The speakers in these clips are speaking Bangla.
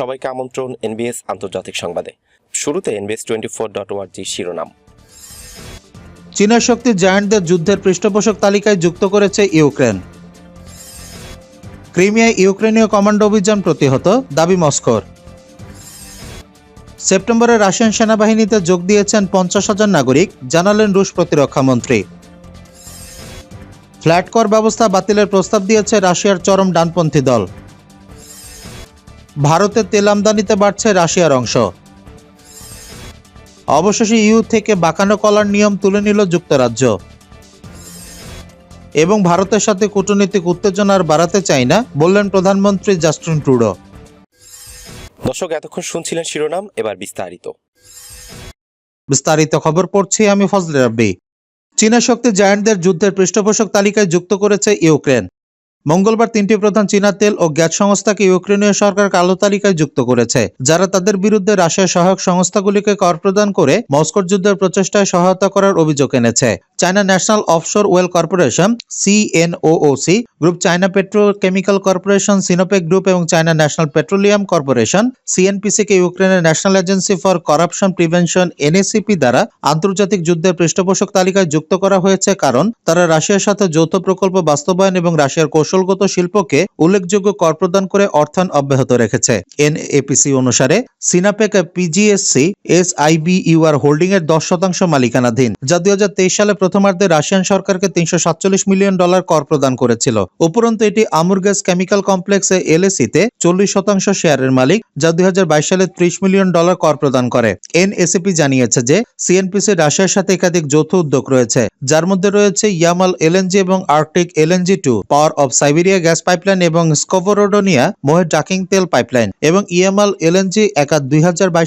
সবাইকে আমন্ত্রণ এনবিএস আন্তর্জাতিক সংবাদে। শুরুতে এনবিএস টোয়েন্টি ফোর ডট ওয়ার্জি শিরোনাম। চীনা শক্তি জায়ান্টদের যুদ্ধের পৃষ্ঠপোষক তালিকায় যুক্ত করেছে ইউক্রেন। ক্রিমিয়ায় ইউক্রেনীয় কমান্ডো অভিযান প্রতিহত, দাবি মস্কোর। সেপ্টেম্বরে রাশিয়ান সেনাবাহিনীতে যোগ দিয়েছেন পঞ্চাশ হাজার নাগরিক, জানালেন রুশ প্রতিরক্ষা মন্ত্রী। ফ্ল্যাট কর ব্যবস্থা বাতিলের প্রস্তাব দিয়েছে রাশিয়ার চরম ডানপন্থী দল। ভারতের তেল আমদানিতে বাড়ছে রাশিয়ার অংশ। অবশেষে ইউ থেকে বাঁকানো কলার নিয়ম তুলে নিল যুক্তরাজ্য। এবং ভারতের সাথে কূটনৈতিক উত্তেজনা আর বাড়াতে চাই না বললেন প্রধানমন্ত্রী জাস্টিন ট্রুডো। দর্শক এতক্ষণ শুনছিলেন শিরোনাম এবার বিস্তারিত। বিস্তারিত খবর পড়ছি আমি ফজলে রাব্বি। চীনা শক্তি জায়ান্টদের যুদ্ধের পৃষ্ঠপোষক তালিকায় যুক্ত করেছে ইউক্রেন। মঙ্গলবার তিনটি প্রধান চীনা তেল ও গ্যাস সংস্থাকে ইউক্রেনীয় সরকার কালো তালিকায় যুক্ত করেছে, যারা তাদের বিরুদ্ধে রাশিয়ার সহায়ক সংস্থাগুলিকে কর প্রদান করে মস্কোর যুদ্ধের প্রচেষ্টায় সহায়তা করার অভিযোগ এনেছে। China national offshore oil corporation CNOOC group China petrochemical corporation, Sinopec group এবং চায়না ন্যাশনাল পেট্রোলিয়াম কর্পোরেশন সিএনপিসিকে ইউক্রেনের national agency for corruption prevention NACP দ্বারা আন্তর্জাতিক যুদ্ধের পৃষ্ঠপোষক তালিকায় যুক্ত করা হয়েছে, কারণ তারা রাশিয়ার সাথে যৌথ প্রকল্প বাস্তবায়ন এবং রাশিয়ার কৌশলগত শিল্পকে উল্লেখযোগ্য কর প্রদান করে অর্থায়ন অব্যাহত রেখেছে। এনএপিসি অনুসারে সিনাপেক পিজিএসসি এস আইবিইউআর হোল্ডিং এর দশ শতাংশ মালিকানাধীন, যা দুই সালে প্রথমার্ধে রাশিয়ান সরকারকে তিনশো সাতচল্লিশ মিলিয়ন ডলার কর প্রদান করেছিল। উপরন্তু, এটি আমুর গ্যাস কেমিক্যাল কমপ্লেক্সে এলএসিতে চল্লিশ শতাংশ শেয়ারের মালিক, যা দুই হাজার বাইশ সালে ত্রিশ মিলিয়ন ডলার কর প্রদান করে। এনএসিপি জানিয়েছে যে, সিএনপিসি রাশিয়ার সাথে একাধিক যৌথ উদ্যোগ রয়েছে, যার মধ্যে রয়েছে ইয়ামাল এলএনজি এবং Arctic LNG two, power of Siberia gas pipeline এবং স্কোভোরোডোনিয়া মোহের ডাকিং তেল পাইপলাইন এবং ইএমএল এলএনজি একা দুই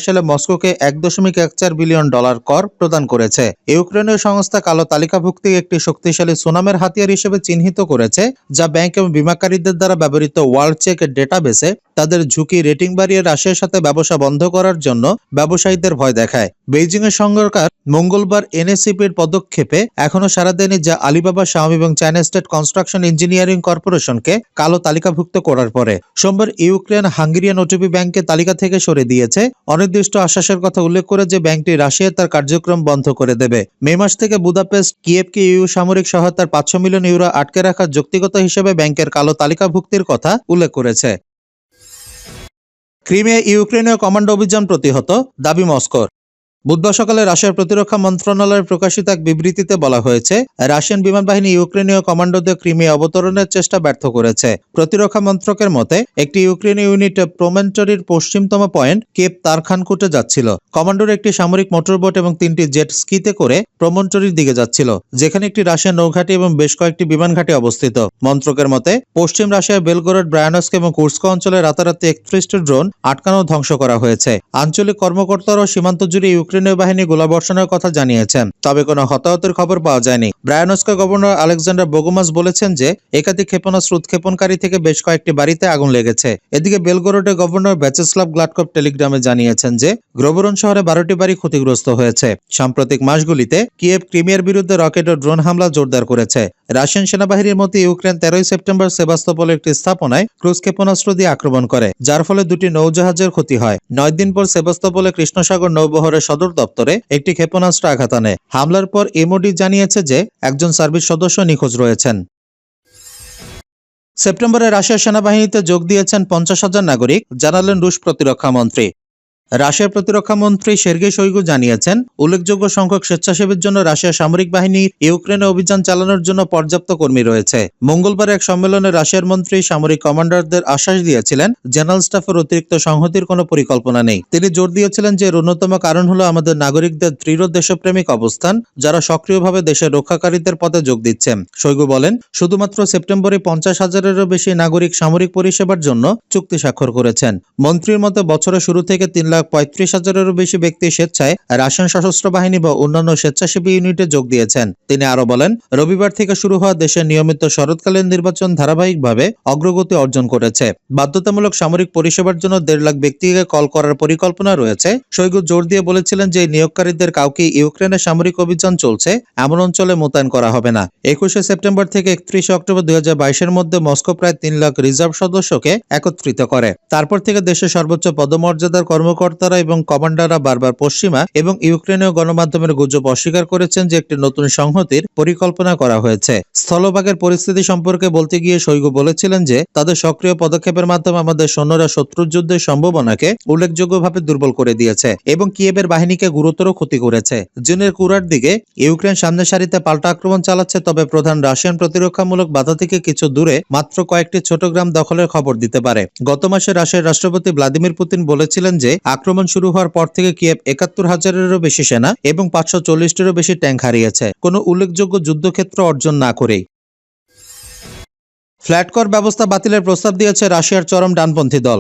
সালে মস্কোকে এক দশমিক এক চার বিলিয়ন ডলার কর প্রদান করেছে। ইউক্রেনীয় সংস্থা কালো তালিকাভুক্তি একটি শক্তিশালী সুনামের হাতিয়ার হিসেবে চিহ্নিত করেছে, যা ব্যাংক এবং বিমাকারীদের দ্বারা ব্যবহৃত ওয়ার্ল্ড চেক ডেটাবেসে তাদের ঝুঁকি রেটিং বাড়িয়ে রাশিয়ার সাথে ব্যবসা বন্ধ করার জন্য ব্যবসায়ীদের ভয় দেখায়। বেইজিং এর সরকার মঙ্গলবার এনএসিপির পদক্ষেপে এখনও সারা দেয়নি যা আলিবাবা শাওমি এবং চায়না স্টেট কনস্ট্রাকশন ইঞ্জিনিয়ারিং কর্পোরেশনকে কালো তালিকাভুক্ত করার পরে সোমবার ইউক্রেন হাঙ্গেরিয়ান ওটিপি ব্যাংককে তালিকা থেকে সরে দিয়েছে। অনির্দিষ্ট আশ্বাসের কথা উল্লেখ করে যে ব্যাংকটি রাশিয়ায় তার কার্যক্রম বন্ধ করে দেবে। মে মাস থেকে বুদাপেস্ট, কিয়েভকে ইউ সামরিক সহায়তার পাঁচশো মিলিয়ন ইউরো আটকে রাখার যৌক্তিকতা হিসেবে ব্যাংকের কালো তালিকাভুক্তির কথা উল্লেখ করেছে। ক্রিমিয়া ইউক্রেনীয় কমান্ডো অভিযান প্রতিহত, দাবি মস্কোর। বুধবার সকালে রাশিয়ার প্রতিরক্ষা মন্ত্রণালয়ের প্রকাশিত এক বিবৃতিতে বলা হয়েছে, রাশিয়ান বিমান বাহিনী ইউক্রেনীয় কমান্ডোদের ক্রিমিয়া অবতরণের চেষ্টা ব্যর্থ করেছে। প্রতিরক্ষা মন্ত্রকের মতে, একটি ইউক্রেনীয় ইউনিট প্রোমেন্টরির পশ্চিমতম পয়েন্ট কেপ তারখানকুটে যাচ্ছিল। কমান্ডোর একটি সামরিক মোটরবোট এবং তিনটি জেট স্কিতে করে প্রমন্টরির দিকে যাচ্ছিল, যেখানে একটি রাশিয়ান নৌঘাটি এবং বেশ কয়েকটি বিমান ঘাঁটি অবস্থিত। মন্ত্রকের মতে, পশ্চিম রাশিয়ার বেলগোরড, ব্রায়ানস্ক এবং কুর্স্ক অঞ্চলে রাতারাতি একত্রিশটি ড্রোন আটকানো ধ্বংস করা হয়েছে। আঞ্চলিক কর্মকর্তারাও সীমান্ত জুড়ে ইউক্রেনীয় বাহিনী গোলাবর্ষণের কথা জানিয়েছেন। তবে কোনো হতাহতের খবর পাওয়া যায়নি। ব্রায়ানস্কা গভর্নর আলেকজান্ডার বোগোমাস বলেছেন যে, একাধিক ক্ষেপণাস্ত্র উৎক্ষেপণকারী থেকে বেশ কয়েকটি বাড়িতে আগুন লেগেছে। এদিকে বেলগোরডের গভর্নর ব্যাচেস্লাভ গ্লাটকপ টেলিগ্রামে জানিয়েছেন যে, গ্রোবরন শহরে বারোটি বাড়ি ক্ষতিগ্রস্ত হয়েছে। সাম্প্রতিক মাসগুলিতে কিয়েভ ক্রিমিয়ার বিরুদ্ধে রকেট ও ড্রোন হামলা জোরদার করেছে। রাশিয়ান সেনাবাহিনীর মধ্যে ইউক্রেন তেরোই সেপ্টেম্বর সেবাস্তোপল একটি স্থাপনায় ক্রুজ ক্ষেপণাস্ত্র দিয়ে আক্রমণ করে, যার ফলে দুটি নৌজাহাজের ক্ষতি হয়। নয় দিন পর সেবাস্তোপলে কৃষ্ণসাগর নৌবহরের সদর দপ্তরে একটি ক্ষেপণাস্ত্র আঘাত আনে। হামলার পর এমওডি জানিয়েছে যে একজন সার্ভিস সদস্য নিখোঁজ রয়েছেন। সেপ্টেম্বরে রাশিয়া সেনাবাহিনীতে যোগ দিয়েছেন পঞ্চাশ হাজার নাগরিক, জানালেন রুশ প্রতিরক্ষা মন্ত্রী। রাশিয়ার প্রতিরক্ষা মন্ত্রী সের্গেই শৈগু জানিয়েছেন, উল্লেখযোগ্য সংখ্যক স্বেচ্ছাসেবীর জন্য রাশিয়ার সামরিক বাহিনী ইউক্রেনে অভিযান চালানোর জন্য পর্যাপ্ত কর্মী রয়েছে। মঙ্গলবার এক সম্মেলনে রাশিয়ার মন্ত্রী, সামরিক কমান্ডারদের আশ্বাস দিয়েছিলেন, জেনারেল স্টাফের অতিরিক্ত সংহতির কোনো পরিকল্পনা নেই। তিনি জোর দিয়েছিলেন যে এর অন্যতম কারণ হলো আমাদের নাগরিকদের দৃঢ় দেশপ্রেমিক অবস্থান, যারা সক্রিয়ভাবে দেশের রক্ষাকারীদের পথে যোগ দিচ্ছেন। শৈগু বলেন, শুধুমাত্র সেপ্টেম্বরে পঞ্চাশ হাজারেরও বেশি নাগরিক সামরিক পরিষেবার জন্য চুক্তি স্বাক্ষর করেছেন। মন্ত্রীর মতে, বছরের শুরু থেকে তিন লাখ পঁয়ত্রিশ হাজারেরও বেশি ব্যক্তি স্বেচ্ছায় রাশিয়ান সশস্ত্র বাহিনী বা অন্যান্য স্বেচ্ছাসেবী ইউনিটে যোগ দিয়েছেন। তিনি আরও বলেন, রবিবার থেকে শুরু হওয়া দেশের নিয়মিত শরৎকালীন নির্বাচন ধারাবাহিকভাবে অগ্রগতি অর্জন করেছে। বাধ্যতামূলক সামরিক পরিষেবার জন্য দেড় লাখ ব্যক্তিকে কল করার পরিকল্পনা রয়েছে। শৈগু জোর দিয়ে বলেছিলেন যে, নিয়োগকারীদের কাউকে ইউক্রেনে সামরিক অভিযান চলছে, এমন অঞ্চলে মোতায়েন করা হবে না। একুশে সেপ্টেম্বর থেকে একত্রিশে অক্টোবর দুই হাজার মধ্যে মস্কো প্রায় তিন লাখ রিজার্ভ সদস্যকে একত্রিত করে। তারপর থেকে দেশের সর্বোচ্চ পদমর্যাদার কর্মকর্তারা এবং কমান্ডাররা বারবার পশ্চিমা এবং ইউক্রেনীয় গণমাধ্যমের গুজব অস্বীকার করেছেন যে একটি নতুন সংহতির পরিকল্পনা করা হয়েছে। স্থলভাগের পরিস্থিতি সম্পর্কে বলতে গিয়ে শৈগু বলেছিলেন যে, তাদের সক্রিয় পদক্ষেপের মাধ্যমে আমাদের সৈন্যরা শত্রুর যুদ্ধের সম্ভাবনাকে উল্লেখযোগ্যভাবে দুর্বল করে দিয়েছে এবং কিয়েবের বাহিনীকে গুরুতর ক্ষতি করেছে। জুনের কুরার দিকে ইউক্রেন সামনের সারিতে পাল্টা আক্রমণ চালাচ্ছে, তবে প্রধান রাশিয়ান প্রতিরক্ষামূলক বাধা থেকে কিছু দূরে মাত্র কয়েকটি ছোট গ্রাম দখলের খবর দিতে পারে। গত মাসে রাশিয়ার রাষ্ট্রপতি ভ্লাদিমির পুতিন বলেছিলেন যে আক্রমণ শুরু হওয়ার পর থেকে কিয়েভ একাত্তর হাজারেরও বেশি সেনা এবং পাঁচশো চল্লিশটিরও বেশি ট্যাঙ্ক হারিয়েছে। কোনো উল্লেখযোগ্য যুদ্ধক্ষেত্র অর্জন না করেই। ফ্ল্যাট কর ব্যবস্থা বাতিলের প্রস্তাব দিয়েছে রাশিয়ার চরম ডানপন্থী দল।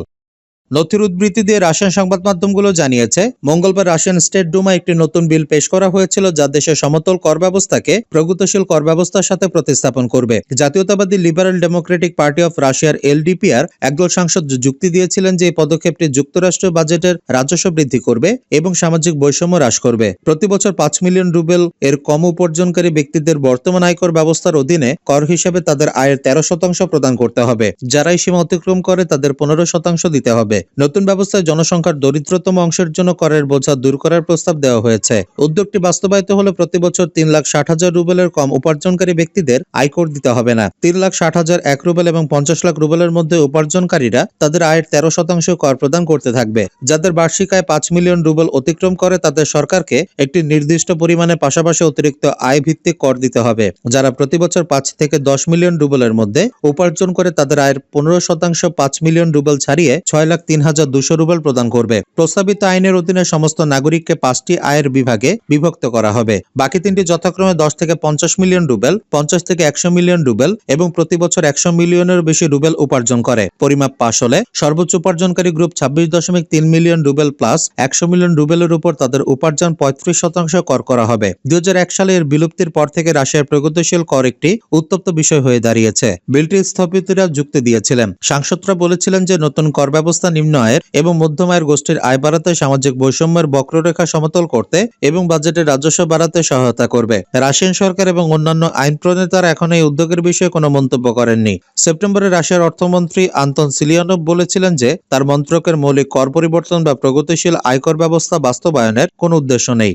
নথির উদ্বৃত্তি দিয়ে রাশিয়ান সংবাদ মাধ্যমগুলো জানিয়েছে, মঙ্গলবার রাশিয়ান স্টেট ডুমা একটি নতুন বিল পেশ করা হয়েছিল যা দেশের সমতল কর ব্যবস্থাকে প্রগতিশীল কর ব্যবস্থার সাথে প্রতিস্থাপন করবে। জাতীয়তাবাদী লিবারেল ডেমোক্রেটিক পার্টি অফ রাশিয়ার এলডিপিআর একদল সাংসদ যুক্তি দিয়েছিলেন যে এই পদক্ষেপটি যুক্তরাষ্ট্রীয় বাজেটের রাজস্ব বৃদ্ধি করবে এবং সামাজিক বৈষম্য হ্রাস করবে। প্রতি বছর পাঁচ মিলিয়ন রুবেল এর কম উপার্জনকারী ব্যক্তিদের বর্তমান আয়কর ব্যবস্থার অধীনে কর হিসেবে তাদের আয়ের তেরো শতাংশ প্রদান করতে হবে, যারাই সীমা অতিক্রম করে তাদের পনেরো শতাংশ দিতে হবে। নতুন ব্যবস্থায় জনসংখ্যার দরিদ্রতম অংশের জন্য করের বোঝা দূর করার প্রস্তাব দেওয়া হয়েছে। উদ্যোগটি বাস্তবায়িত হলে প্রতি বছর তিন লাখ ষাট হাজার রুবেলের কম উপার্জনকারী ব্যক্তিদের আয়কর দিতে হবে না। তিন লাখ ষাট হাজার এক রুবেল এবং পঞ্চাশ লাখ রুবেলের মধ্যে উপার্জনকারীরা তাদের আয়ের তেরো শতাংশ কর প্রদান করতে থাকবে। যাদের বার্ষিক আয় পাঁচ মিলিয়ন রুবেল অতিক্রম করে তাদের সরকারকে একটি নির্দিষ্ট পরিমাণে পাশাপাশি অতিরিক্ত আয় ভিত্তিক কর দিতে হবে। যারা প্রতি বছর পাঁচ থেকে দশ মিলিয়ন রুবেলের মধ্যে উপার্জন করে তাদের আয়ের পনেরো শতাংশ পাঁচ মিলিয়ন রুবেল ছাড়িয়ে ছয় লাখ তিন হাজার দুশো রুবেল প্রদান করবে। প্রস্তাবিত আইনের অধীনে সমস্ত নাগরিককে পাঁচটি আয়ের বিভাগে বিভক্ত করা হবে। বাকি তিনটি যথাক্রমে দশ থেকে পঞ্চাশ মিলিয়ন রুবেল, পঞ্চাশ থেকে একশো মিলিয়ন রুবেল এবং প্রতি বছর একশো মিলিয়নের বেশি রুবেল উপার্জন করে। পরিমাপ পাশ হলে সর্বোচ্চ উপার্জনকারী গ্রুপ ছাব্বিশ দশমিক তিন মিলিয়ন রুবেল প্লাস একশো মিলিয়ন রুবেলের উপর তাদের উপার্জন পঁয়ত্রিশ শতাংশ কর করা হবে। দুই সালে এর বিলুপ্তির পর থেকে রাশিয়ার প্রগতিশীল কর একটি উত্তপ্ত বিষয় হয়ে দাঁড়িয়েছে। বিলটি স্থপতিরা যুক্তি দিয়েছিলেন। সাংসদরা বলেছিলেন যে নতুন কর ব্যবস্থা নিম্ন আয়ের এবং মধ্যম আয়ের গোষ্ঠীর আয় বাড়াতে সামাজিক বৈষম্যের বক্ররেখা সমতল করতে এবং বাজেটের রাজস্ব বাড়াতে সহায়তা করবে। রাশিয়ান সরকার এবং অন্যান্য আইন প্রণেতারা এখন এই উদ্যোগের বিষয়ে কোনো মন্তব্য করেননি। সেপ্টেম্বরে রাশিয়ার অর্থমন্ত্রী আন্তন সিলিয়ানভ বলেছিলেন যে, তার মন্ত্রকের মৌলিক কর পরিবর্তন বা প্রগতিশীল আয়কর ব্যবস্থা বাস্তবায়নের কোনো উদ্দেশ্য নেই।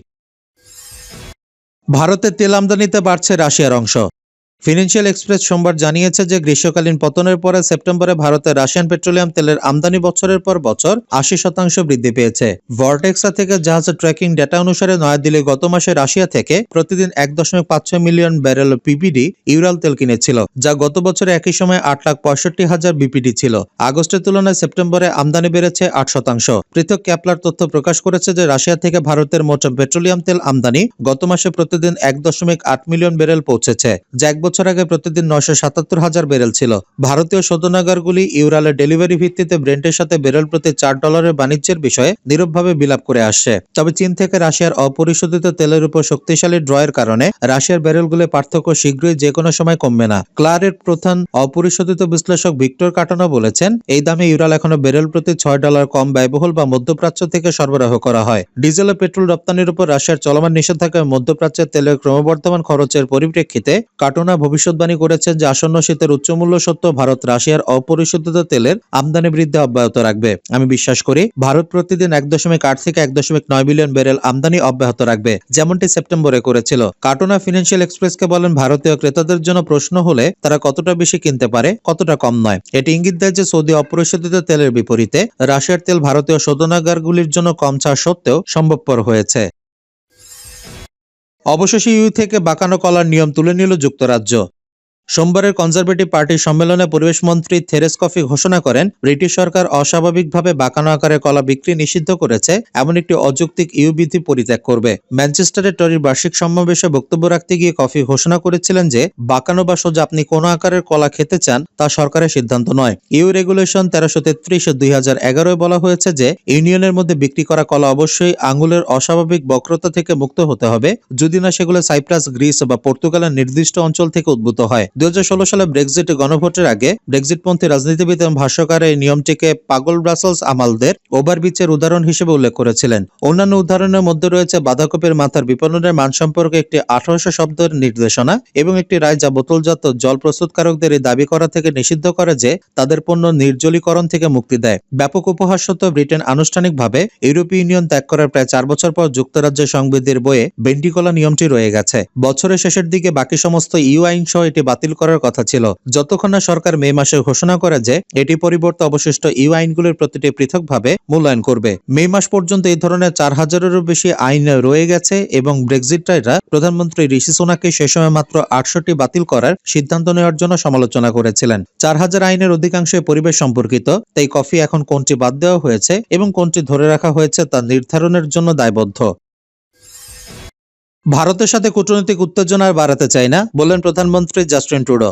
ভারতে তেল আমদানিতে বাড়ছে রাশিয়ার অংশ। ফিনান্সিয়াল এক্সপ্রেস সোমবার জানিয়েছে যে গ্রীষ্মকালীন পতনের পরে সেপ্টেম্বরে ভারতে রাশিয়ান পেট্রোলিয়াম তেলের আমদানি বছরের পর বছর আশি শতাংশ বৃদ্ধি পেয়েছে। ভর্টেক্সা থেকে জাহাজের ট্র্যাকিং ডেটা অনুসারে নয়াদিল্লি গত মাসে রাশিয়া থেকে প্রতিদিন এক দশমিক পাঁচ ছয় মিলিয়ন ব্যারেল পিপিডি ইউরাল তেল কিনেছিল, যা গত বছরে একই সময় আট লাখ পঁয়ষট্টি হাজার বিপিডি ছিল। আগস্টের তুলনায় সেপ্টেম্বরে আমদানি বেড়েছে আট শতাংশ। পৃথক ক্যাপলার তথ্য প্রকাশ করেছে যে রাশিয়া থেকে ভারতের মোট পেট্রোলিয়াম তেল আমদানি গত মাসে প্রতিদিন এক দশমিক আট মিলিয়ন ব্যারেল পৌঁছেছে, যা এক বছর আগে প্রতিদিন নয়শো সাতাত্তর হাজার ব্যারেল ছিল। ভারতীয় শোধনাগারগুলি ইউরালের ডেলিভারি ভিত্তিতে ব্রেন্টের সাথে ব্যারেল প্রতি চার ডলারের বাণিজ্যের বিষয়ে নীরবভাবে বিলাপ করে আসছে। তবে চীন থেকে রাশিয়ার অপরিশোধিত তেলের উপর শক্তিশালী ড্রয়ের কারণে রাশিয়ার ব্যারেলগুলোর পার্থক্য শীঘ্রই যে কোনো সময় কমবে না। ক্লারের প্রধান অপরিশোধিত বিশ্লেষক ভিক্টর কাটানো বলেছেন, এই দামে ইউরাল এখনও ব্যারেল প্রতি ছয় ডলার কম ব্যয়বহুল বা মধ্যপ্রাচ্য থেকে সরবরাহ করা হয়। ডিজেল ও পেট্রোল রপ্তানির উপর রাশিয়ার চলমান নিষেধাজ্ঞায় মধ্যপ্রাচ্যের তেলের ক্রমবর্ধমান খরচের পরিপ্রেক্ষিতে কাটোনা ভবিষ্যৎবাণী করেছেন যে আসন্ন শীতের উচ্চমূল্য সত্ত্বেও ভারত রাশিয়ার অপরিশোধিত তেলের আমদানি বৃদ্ধি অব্যাহত রাখবে। আমি বিশ্বাস করি, ভারত প্রতিদিন এক দশমিক আট থেকে এক দশমিক নয় বিলিয়ন ব্যারেল আমদানি অব্যাহত রাখবে, যেমনটি সেপ্টেম্বরে করেছিল। কাটোনা ফিনান্সিয়াল এক্সপ্রেসকে বলেন, ভারতীয় ক্রেতাদের জন্য প্রশ্ন হলে তারা কতটা বেশি কিনতে পারে, কতটা কম নয়। এটি ইঙ্গিত দেয় যে সৌদি অপরিশোধিত তেলের বিপরীতে রাশিয়ার তেল ভারতীয় শোধনাগারগুলির জন্য কম ছাড় সত্ত্বেও সম্ভবপর হয়েছে। অবশেষে ইউ থেকে বাঁকানো কলার নিয়ম তুলে নিল যুক্তরাজ্য। সোমবারের কনজারভেটিভ পার্টির সম্মেলনে পরিবেশ মন্ত্রী থেরেস কফি ঘোষণা করেন, ব্রিটিশ সরকার অস্বাভাবিকভাবে বাঁকানো আকারে কলা বিক্রি নিষিদ্ধ করেছে, এমন একটি অযৌক্তিক ইউ বিধি পরিত্যাগ করবে। ম্যানচেস্টারে টরির বার্ষিক সমাবেশে বক্তব্য রাখতে গিয়ে কফি ঘোষণা করেছিলেন যে, বাঁকানো বা সোজা আপনি কোন আকারের কলা খেতে চান তা সরকারের সিদ্ধান্ত নয়। ইউ রেগুলেশন তেরোশো তেত্রিশ দুই হাজার এগারোয় বলা হয়েছে যে, ইউনিয়নের মধ্যে বিক্রি করা কলা অবশ্যই আঙুলের অস্বাভাবিক বক্রতা থেকে মুক্ত হতে হবে, যদি না সেগুলো সাইপ্রাস, গ্রিস বা পর্তুগালের নির্দিষ্ট অঞ্চল থেকে উদ্ভূত হয়। দু হাজার ষোলো সালে ব্রেক্সিট গণভোটের আগে ব্রেক্সিটপন্থী রাজনীতিবিদ এবং ভাষ্যকার এই নিয়মটিকে পাগল ব্রাসেলস আমালদের ওভারবিচের উদাহরণ হিসেবে উল্লেখ করেছিলেন। অন্যান্য উদাহরণের মধ্যে রয়েছে বাঁধাকপির মাথার বিপণনের মান সম্পর্কে একটি আঠারোশো শব্দের নির্দেশনা এবং একটি রায় যা বোতলজাত জল প্রস্তুতকারকদের এই দাবি করা থেকে নিষিদ্ধ করে যে তাদের পণ্য নির্জলীকরণ থেকে মুক্তি দেয়। ব্যাপক উপহাস সত্ত্বেও ব্রিটেন আনুষ্ঠানিকভাবে ইউরোপীয় ইউনিয়ন ত্যাগ করার প্রায় চার বছর পর যুক্তরাজ্যের সংবিধির বইয়ে বেন্টিকোলা নিয়মটি রয়ে গেছে। বছরের শেষের দিকে বাকি সমস্ত ইউ আইন সহ এটি বাতিল করার কথা ছিল। যতক্ষণ না সরকার মে মাসে ঘোষণা করে যে, এটি পরিবর্তে অবশিষ্ট ইউ আইনগুলির প্রতিটি পৃথকভাবে মূল্যায়ন করবে। মে মাস পর্যন্ত এই ধরনের চার হাজারেরও বেশি আইন রয়ে গেছে এবং ব্রেক্সিটাররা প্রধানমন্ত্রী ঋষি সোনাকে সে সময় মাত্র আটশোটি বাতিল করার সিদ্ধান্ত নেওয়ার জন্য সমালোচনা করেছিলেন। চার হাজার আইনের অধিকাংশই পরিবেশ সম্পর্কিত, তাই কফি এখন কোনটি বাদ দেওয়া হয়েছে এবং কোনটি ধরে রাখা হয়েছে তা নির্ধারণের জন্য দায়বদ্ধ। ভারতের সাথে কূটনৈতিক উত্তেজনা বাড়াতে চায় না বললেন প্রধানমন্ত্রী জাস্টিন ট্রুডো।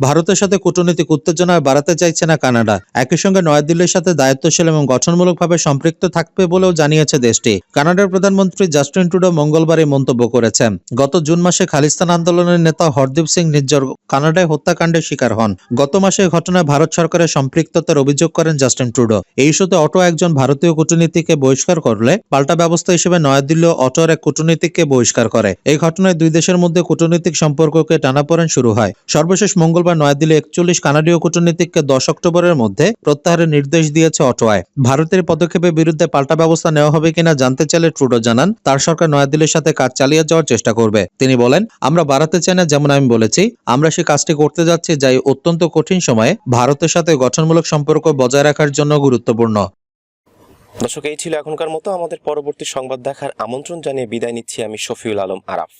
ভারতের সাথে কূটনৈতিক উত্তেজনা বাড়াতে চাইছে না কানাডা। একই সঙ্গে নয়াদিল্লির সাথে দায়িত্বশীল এবং গঠনমূলকভাবে সম্পৃক্ত থাকবে বলেও জানিয়েছে দেশটি। কানাডার প্রধানমন্ত্রী জাস্টিন ট্রুডো মঙ্গলবার এই মন্তব্য করেছেন। গত জুন মাসে খালিস্তান আন্দোলনের নেতা হরদীপ সিং নিজ্জর কানাডায় হত্যাকাণ্ডের শিকার হন। গত মাসে ঘটনায় ভারত সরকারের সম্পৃক্ততার অভিযোগ করেন জাস্টিন টুডো এই ইস্যুতে অটো একজন ভারতীয় কূটনীতিককে বহিষ্কার করলে পাল্টা ব্যবস্থা হিসেবে নয়াদিল্লি অটোর এক কূটনীতিককে বহিষ্কার করে। এই ঘটনায় দুই দেশের মধ্যে কূটনৈতিক সম্পর্ককে টানাপোড়েন শুরু হয়। সর্বশেষ মঙ্গলবার নয়াদিল্লি একচল্লিশ কানাডীয় কূটনীতিককে দশ অক্টোবরের মধ্যে প্রত্যাহারের নির্দেশ দিয়েছে অটোয়ায়। ভারতের পদক্ষেপের বিরুদ্ধে পাল্টা ব্যবস্থা নেওয়া হবে কিনা জানতে চাইলে ট্রুডো জানান, তার সরকার নয়াদিল্লির সাথে কাজ চালিয়ে যাওয়ার চেষ্টা করবে। তিনি বলেন, আমরা বাড়াতে চাই না যেমন আমি বলেছি, আমরা সেই কাজটি করতে যাচ্ছি যা এই অত্যন্ত কঠিন সময়ে ভারতের সাথে গঠনমূলক সম্পর্ক বজায় রাখার জন্য গুরুত্বপূর্ণ। দর্শক, এই ছিল এখনকার মতো। আমাদের পরবর্তী সংবাদ দেখার আমন্ত্রণ জানিয়ে বিদায় নিচ্ছি আমি শফিউল আলম আরাফ।